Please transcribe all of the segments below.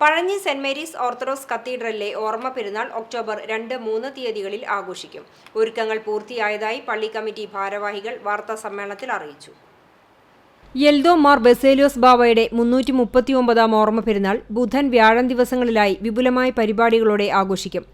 Pazhanji saint Mary's orthodox കത്തീഡ്രലിലെ ഓർമ്മ പെരുന്നാൾ ഒക്ടോബർ രണ്ട് മൂന്ന് തീയതികളിൽ ആഘോഷിക്കും. ഒരുക്കങ്ങൾ പൂർത്തിയായതായി പള്ളി കമ്മിറ്റി ഭാരവാഹികൾ വാർത്താ സമ്മേളനത്തിൽ അറിയിച്ചു. യെൽദോ മാർ ബെസേലിയോസ് ബാവയുടെ മുന്നൂറ്റി മുപ്പത്തിയൊമ്പതാം ഓർമ്മ പെരുന്നാൾ ബുധൻ വ്യാഴം ദിവസങ്ങളിലായി വിപുലമായ പരിപാടികളോടെ ആഘോഷിക്കും.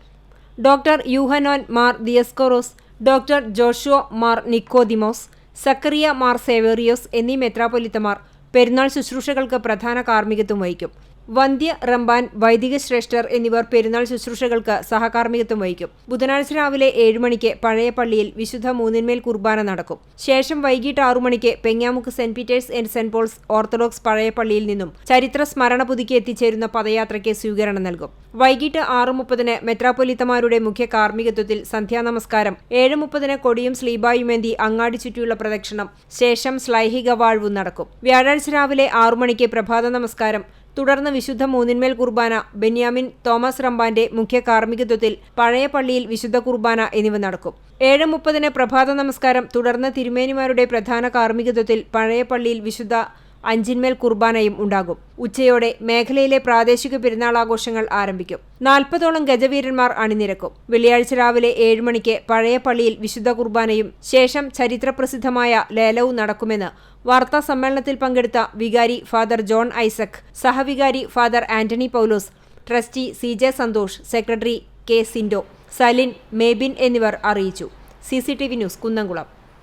ഡോക്ടർ യൂഹനോൻ മാർ ദിയസ്കോറോസ് ഡോക്ടർ ജോഷോ മാർ നിക്കോദിമോസ് സക്കറിയ മാർ സേവേറിയോസ് എന്നീ മെത്രാപൊലിത്തമാർ പെരുന്നാൾ ശുശ്രൂഷകൾക്ക് പ്രധാന കാർമ്മികത്വം വഹിക്കും. വന്ധ്യ റംബാൻ വൈദിക ശ്രേഷ്ഠർ എന്നിവർ പെരുന്നാൾ ശുശ്രൂഷകൾക്ക് സഹകാർമ്മികത്വം വഹിക്കും. ബുധനാഴ്ച രാവിലെ ഏഴ് മണിക്ക് പഴയ പള്ളിയിൽ വിശുദ്ധ മൂന്നിന്മേൽ കുർബാന നടക്കും. ശേഷം വൈകിട്ട് ആറു മണിക്ക് Pengamuk saint Peter's and saint Paul's orthodox പഴയ പള്ളിയിൽ നിന്നും ചരിത്ര സ്മരണ പുതുക്കി എത്തിച്ചേരുന്ന പദയാത്രയ്ക്ക് സ്വീകരണം നൽകും. വൈകിട്ട് ആറ് മുപ്പതിന് മെത്രാപ്പൊലിത്തമാരുടെ മുഖ്യ കാർമ്മികത്വത്തിൽ സന്ധ്യാനമസ്കാരം ഏഴ് മുപ്പതിന് കൊടിയും സ്ലീബായുമേന്തി അങ്ങാടി ചുറ്റിയുള്ള പ്രദക്ഷിണം ശേഷം ശ്ലൈഹിക വാഴ്വും നടക്കും. വ്യാഴാഴ്ച രാവിലെ ആറു മണിക്ക് പ്രഭാത നമസ്കാരം തുടർന്ന് വിശുദ്ധ മൂന്നിന്മേൽ കുർബാന ബെന്യാമിൻ തോമസ് റമ്പാന്റെ മുഖ്യ കാർമ്മികത്വത്തിൽ പഴയ പള്ളിയിൽ വിശുദ്ധ കുർബാന എന്നിവ നടക്കും. ഏഴ് മുപ്പതിന് പ്രഭാത നമസ്കാരം തുടർന്ന് തിരുമേനിമാരുടെ പ്രധാന കാർമ്മികത്വത്തിൽ പഴയ പള്ളിയിൽ വിശുദ്ധ അഞ്ചിന്മേൽ കുർബാനയും ഉണ്ടാകും. ഉച്ചയോടെ മേഖലയിലെ പ്രാദേശിക പെരുന്നാൾ ആഘോഷങ്ങൾ ആരംഭിക്കും. നാൽപ്പതോളം ഗജവീരന്മാർ അണിനിരക്കും. വെള്ളിയാഴ്ച രാവിലെ ഏഴ് മണിക്ക് പഴയ പള്ളിയിൽ വിശുദ്ധ കുർബാനയും ശേഷം ചരിത്രപ്രസിദ്ധമായ ലേലവും നടക്കുമെന്ന് വാർത്താ സമ്മേളനത്തിൽ പങ്കെടുത്ത വികാരി father John Isaac സഹവികാരി father Antony Paulose trustee C J Santhosh secretary K Sindo Salin Mebin എന്നിവർ അറിയിച്ചു. C C T V news Kunnamkulam.